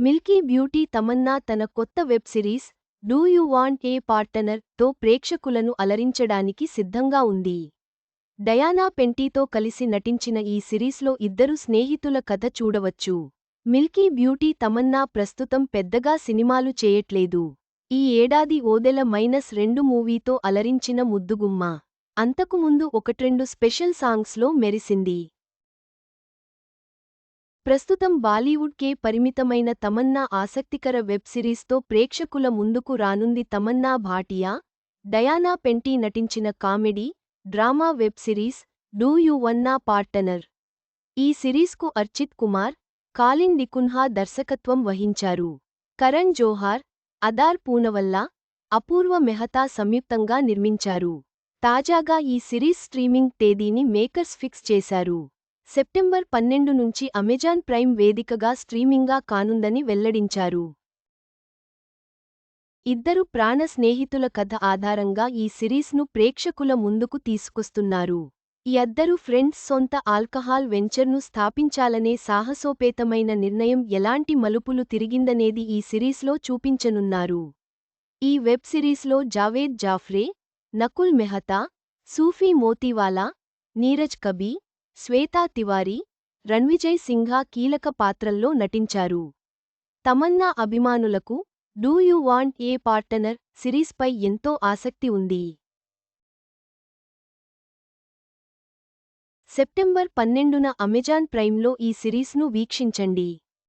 Milky beauty Tamannaah తన కొత్త web series do you want a partner? తో ప్రేక్షకులను అలరించడానికి సిద్ధంగా ఉంది. డయానా పెంటీతో కలిసి నటించిన ఈ సిరీస్లో ఇద్దరు స్నేహితుల కథ చూడవచ్చు. మిల్కీ బ్యూటీ తమన్నా ప్రస్తుతం పెద్దగా సినిమాలు చేయట్లేదు. ఈ ఏడాది ఓదెల మైనస్ రెండు మూవీతో అలరించిన ముద్దుగుమ్మ. అంతకుముందు ఒకట్రెండు స్పెషల్ సాంగ్స్లో మెరిసింది. ప్రస్తుతం బాలీవుడ్కే పరిమితమైన తమన్నా ఆసక్తికర వెబ్ సిరీస్తో ప్రేక్షకుల ముందుకు రానుంది తమన్నా భాటియా డయానా పెంటీ నటించిన comedy drama web series do you wanna partner. ఈ సిరీస్కు అర్చిత్ కుమార్ కాలిన్ నికున్హా దర్శకత్వం వహించారు. కరణ్ జోహార్ అదార్ పూనవల్లా అపూర్వ మెహతా సంయుక్తంగా నిర్మించారు. తాజాగా ఈ సిరీస్ స్ట్రీమింగ్ తేదీని మేకర్స్ ఫిక్స్ చేశారు. సెప్టెంబర్ పన్నెండు నుంచి అమెజాన్ ప్రైమ్ వేదికగా స్ట్రీమింగ్గా కానుందని వెల్లడించారు. ఇద్దరు ప్రాణ స్నేహితుల కథ ఆధారంగా ఈ సిరీస్ను ప్రేక్షకుల ముందుకు తీసుకొస్తున్నారు. ఈ అద్దరు ఫ్రెండ్స్ సొంత ఆల్కహాల్ వెంచర్ను స్థాపించాలనే సాహసోపేతమైన నిర్ణయం ఎలాంటి మలుపులు తిరిగిందనేది ఈ సిరీస్లో చూపించనున్నారు. ఈ వెబ్ సిరీస్లో జావేద్ జాఫ్రే నకుల్ మెహతా సూఫీ మోతీవాలా నీరజ్ కబీ శ్వేతా తివారీ రణ్విజయ్ సింఘా కీలక పాత్రల్లో నటించారు. తమన్నా అభిమానులకు do you want a partner సిరీస్పై ఎంతో ఆసక్తి ఉంది. సెప్టెంబర్ పన్నెండున అమెజాన్ ప్రైమ్లో ఈ సిరీస్ను వీక్షించండి.